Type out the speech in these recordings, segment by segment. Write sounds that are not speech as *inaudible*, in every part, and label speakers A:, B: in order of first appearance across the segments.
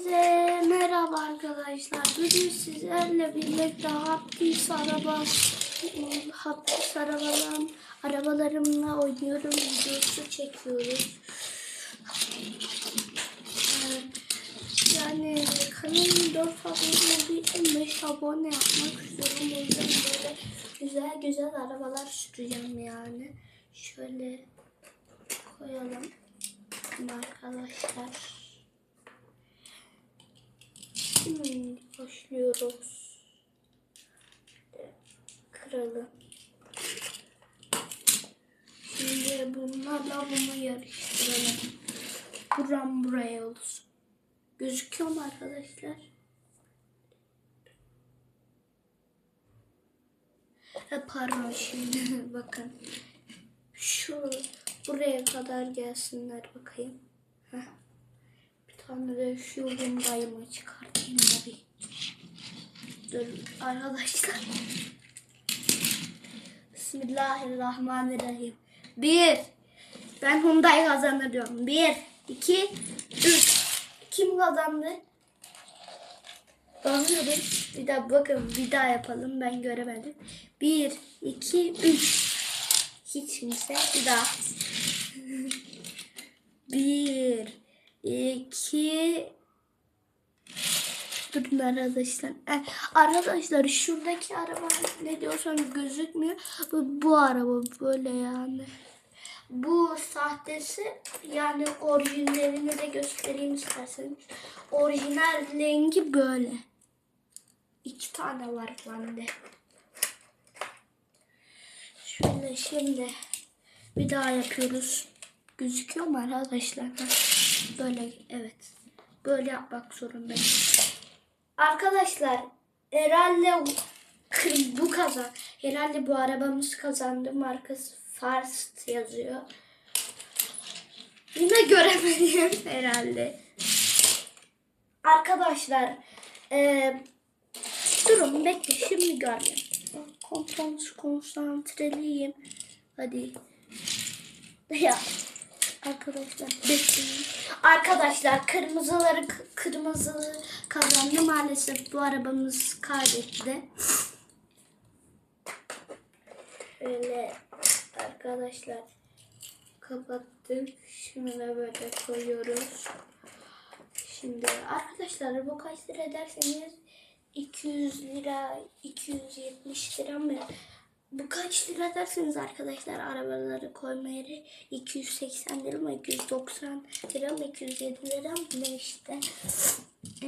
A: Hepinize merhaba arkadaşlar. Bugün sizlerle birlikte Haptis araba Haptis arabalarım, arabalarımla oynuyorum videosu çekiyoruz. Yani kanalım 4 abone olduğu için 5 abone yapmak istiyorum. O yüzden böyle güzel güzel arabalar süreceğim yani. Şöyle koyalım arkadaşlar. Şimdi başlıyoruz. Kıralım. Şimdi bunlarla bunu yarıştıralım. Buram buraya olsun. Gözüküyor mu arkadaşlar? Ha, pardon şimdi *laughs* bakın. Şu buraya kadar gelsinler bakayım. Heh. De şu Hyundai'mi çıkartayım abi. Dur arkadaşlar. Bismillahirrahmanirrahim. Bir. Ben Hyundai kazanır diyorum. Bir, iki, üç. Kim kazandı? Bakıyorum. Bir daha bakın bir daha yapalım. Ben göremedim. Bir, iki, üç. Hiç kimse. Bir daha. *laughs* Bir, iki, Durun arkadaşlar. E, arkadaşlar şuradaki araba ne diyorsanız gözükmüyor. Bu, bu araba böyle yani. Bu sahtesi yani orijinalini de göstereyim isterseniz. Orijinal rengi böyle. İki tane var bende. Şöyle şimdi bir daha yapıyoruz. Gözüküyor mu arkadaşlar? Böyle evet. Böyle yapmak zorundayım. Arkadaşlar herhalde bu kazan. Herhalde bu arabamız kazandı. Markası Fast yazıyor. Yine göremedim *laughs* herhalde. Arkadaşlar eee durun bekle şimdi göreceğim. Kontrol konsantreliyim. Hadi. *laughs* Ya arkadaşlar bekleyin. Arkadaşlar kırmızıları kırmızı kazandı maalesef bu arabamız kaybetti. Şöyle arkadaşlar kapattık. Şunu da böyle koyuyoruz. Şimdi arkadaşlar bu kaç lira derseniz 200 lira 270 lira mı? Bu kaç lira derseniz arkadaşlar arabaları koyma yeri 280 lira mı 290 lira mı 207 lira mı ne işte.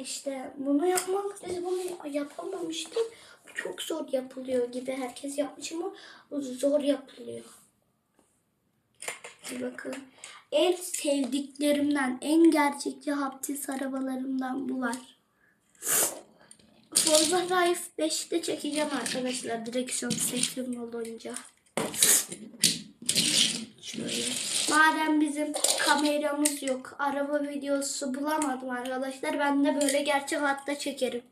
A: İşte bunu yapmak biz bunu yapamamıştık. Çok zor yapılıyor gibi herkes yapmış ama zor yapılıyor. Bir bakın. En sevdiklerimden, en gerçekçi haptis arabalarımdan bu var. Forza Drive 5'te çekeceğim arkadaşlar direksiyon seçim olunca. Şöyle. Madem bizim kameramız yok, araba videosu bulamadım arkadaşlar. Ben de böyle gerçek hayatta çekerim.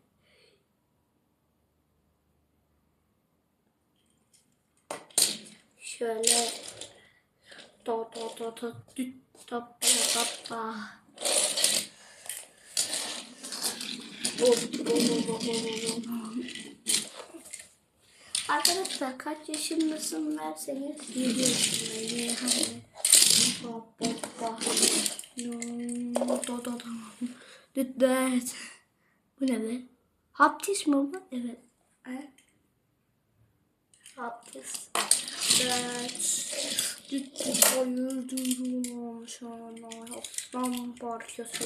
A: Şöyle to to to to düt to to to to. Bu, bu, bu, bu, bu, bu, bu. Arkadaşlar kaç yaşındasın derseniz 7 yaşındayım. Düt. Bu ne be? Haptis mi bu? Evet. Haptis. Evet. Düt düt ayırdım şu an. Aslan parçası.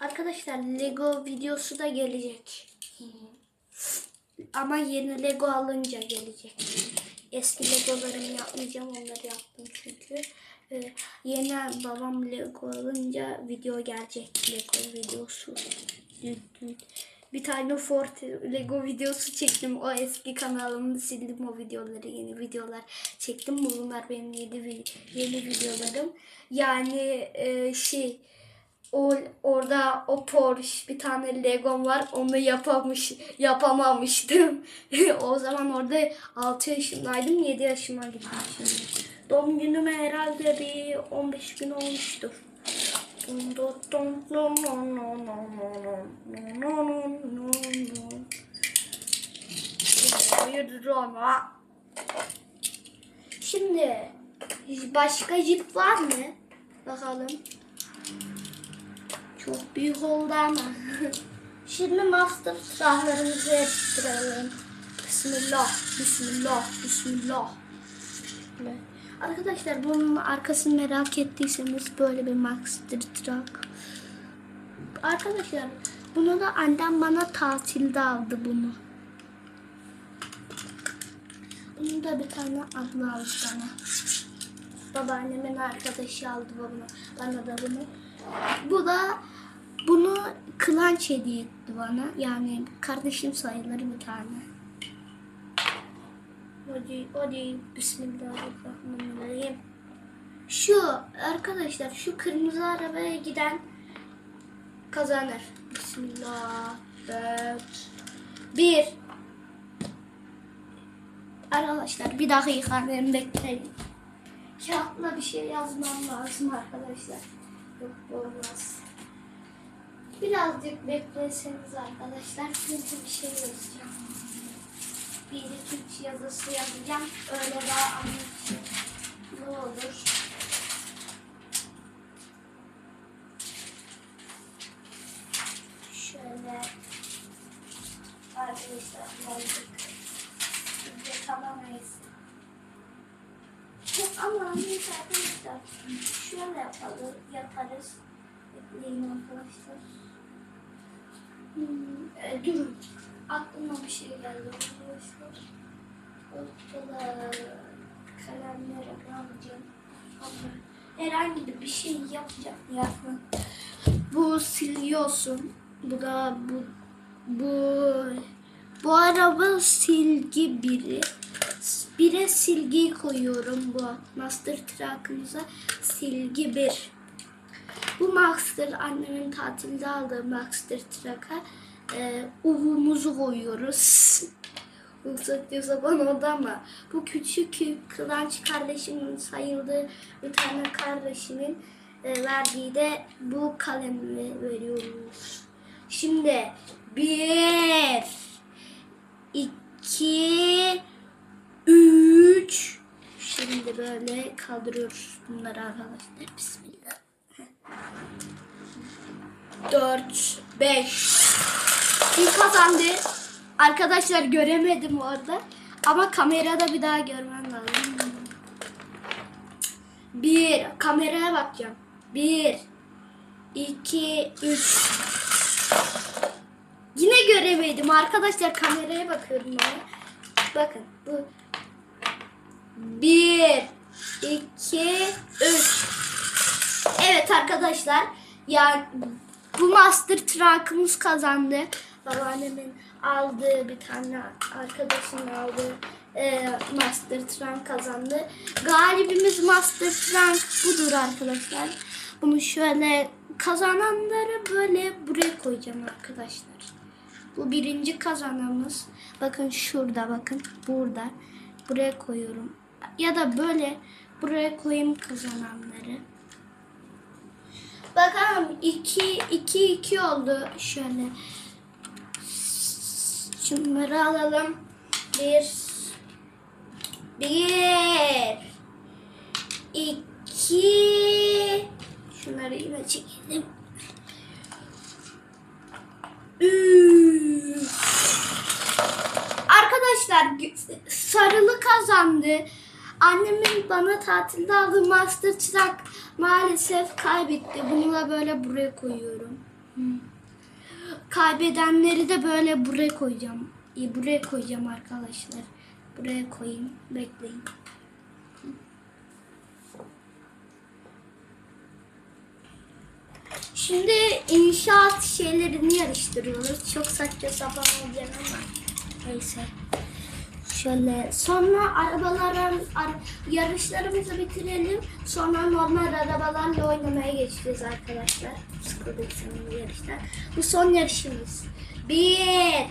A: Arkadaşlar Lego videosu da gelecek. Ama yeni Lego alınca gelecek. Eski Legolarımı yapmayacağım. Onları yaptım çünkü. Ee, yeni babam Lego alınca video gelecek. Lego videosu. Bir tane Ford Lego videosu çektim. O eski kanalımda sildim o videoları. Yeni videolar çektim. Bunlar benim yeni, yeni videolarım. Yani e, şey o orada o Porsche bir tane Legom var. Onu yapamış yapamamıştım. *laughs* o zaman orada 6 yaşındaydım. 7 yaşıma gitmişim. Doğum günüme herhalde bir 15 gün olmuştur. Hayırdır. Şimdi başka cilt var mı? Bakalım. Çok büyük oldu ama. *laughs* Şimdi master silahlarımızı yaptıralım. Bismillah, bismillah, bismillah. Böyle. Arkadaşlar bunun arkasını merak ettiyseniz böyle bir master truck. Arkadaşlar bunu da annem bana tatilde aldı bunu. Bunu da bir tane abla aldı bana. Babaannemin arkadaşı aldı bana, bana da bunu. Bu da bunu kılanç hediye etti bana. Yani kardeşim sayılır bir tane. Hadi, hadi. Bismillahirrahmanirrahim. Şu arkadaşlar şu kırmızı arabaya giden kazanır. Bismillah. Bir. Arkadaşlar bir dakika ben bekleyin. Kağıtla bir şey yazmam lazım arkadaşlar. Yok olmaz. Birazcık bekleseniz arkadaşlar. Çünkü bir şey yazacağım. Bir üç yazısı yazacağım. Öyle daha anlaşılır. Olur. Şöyle arkadaşlar yazdık. Şimdi kalamayız. Ama neyse arkadaşlar. Şöyle yapalım, yaparız. Bekleyin arkadaşlar. Hmm, e, durun. Aklıma bir şey geldi. Ortada kalemlere alacağım. Herhangi bir şey yapacağım yazma. Bu siliyorsun. Bu da bu bu bu araba silgi biri. Bire silgiyi koyuyorum bu master truck'ımıza silgi bir. Bu master annemin tatilde aldığı master truck'a e, uhumuzu koyuyoruz. Yoksa diyorsa bana o da ama bu küçük kılanç kardeşimin sayıldığı bir tane kardeşimin e, verdiği de bu kalemle veriyoruz. Şimdi bir, iki, üç. Şimdi böyle kaldırıyoruz bunları arkadaşlar. Bismillah. Dört, beş. İlk kazandı. Arkadaşlar göremedim orada. Ama kamerada bir daha görmem lazım. Bir. Kameraya bakacağım. Bir. iki, Üç. Yine göremedim. Arkadaşlar kameraya bakıyorum ben. Bakın bu. Bir. iki, Üç. Evet arkadaşlar. Yani bu master truck'ımız kazandı. Babaannemin aldığı bir tane arkadaşın aldığı e, master truck kazandı. Galibimiz master truck budur arkadaşlar. Bunu şöyle kazananları böyle buraya koyacağım arkadaşlar. Bu birinci kazanımız. Bakın şurada bakın burada. Buraya koyuyorum. Ya da böyle buraya koyayım kazananları. Bakalım 2 2 2 oldu şöyle. Şunları alalım. Bir bir iki şunları yine çekelim. Üç. Arkadaşlar sarılı kazandı. Annemin bana tatilde aldığı master çırak maalesef kaybetti. Bunu da böyle buraya koyuyorum. Kaybedenleri de böyle buraya koyacağım. İyi, buraya koyacağım arkadaşlar. Buraya koyayım. Bekleyin. Şimdi inşaat şeylerini yarıştırıyoruz. Çok saçma sapan olacak ama neyse. Şöyle sonra arabaların ar- yarışlarımızı bitirelim. Sonra normal arabalarla oynamaya geçeceğiz arkadaşlar. Sıkıldık senin yarışlar. Bu son yarışımız. Bir.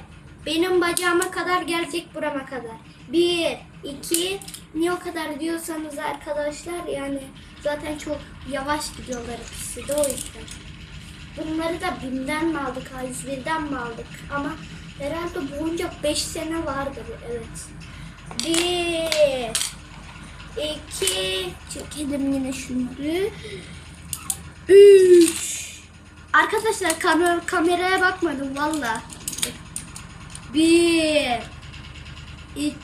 A: Benim bacağıma kadar gelecek burama kadar. Bir, iki, Niye o kadar diyorsanız arkadaşlar yani zaten çok yavaş gidiyorlar ikisi de o yüzden. Bunları da BİM'den mi aldık, A101'den mi aldık? Ama herhalde boyunca 5 sene vardır evet. Bir, iki, çekelim yine şunları. Üç. Arkadaşlar kamer kameraya bakmadım valla. Bir, iki.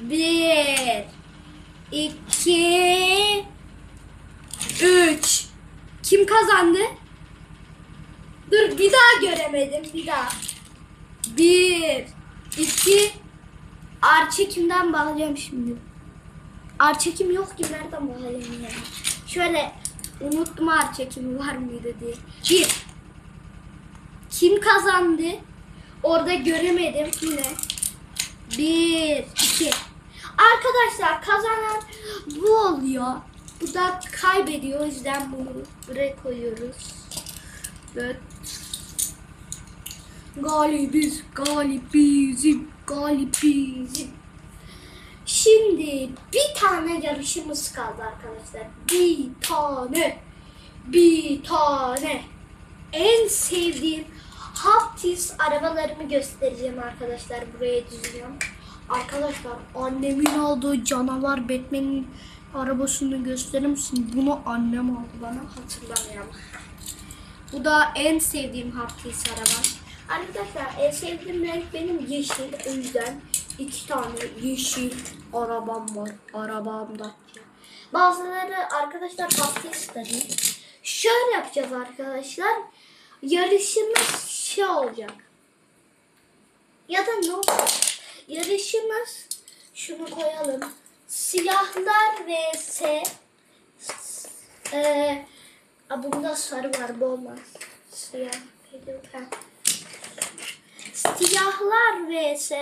A: Bir, iki, üç. Kim kazandı? Dur bir daha göremedim bir daha. Bir, iki. Ar çekimden bağlayacağım şimdi. Ar çekim yok ki nereden bağlayayım ya. Şöyle unuttum ar çekimi var mıydı diye. Bir. Kim kazandı? Orada göremedim yine. Bir, iki. Arkadaşlar kazanan bu oluyor. Bu da kaybediyor. O yüzden bunu buraya koyuyoruz. Evet. Galibiz, galibizim, galibizim. Şimdi bir tane yarışımız kaldı arkadaşlar. Bir tane. Bir tane. En sevdiğim Haptis arabalarımı göstereceğim arkadaşlar. Buraya düzüyorum. Arkadaşlar annemin aldığı canavar Batman'in arabasını gösterir misin? Bunu annem aldı bana hatırlamıyorum. Bu da en sevdiğim Haptis araba. Arkadaşlar en sevdiğim renk benim yeşil. O yüzden iki tane yeşil arabam var. Arabamda. Bazıları arkadaşlar Haptis de değil. Şöyle yapacağız arkadaşlar. Yarışımız şey olacak. Ya da ne olacak? Yarışımız şunu koyalım. Siyahlar vs a, bunda sarı var bu olmaz. Siyah. Siyahlar vs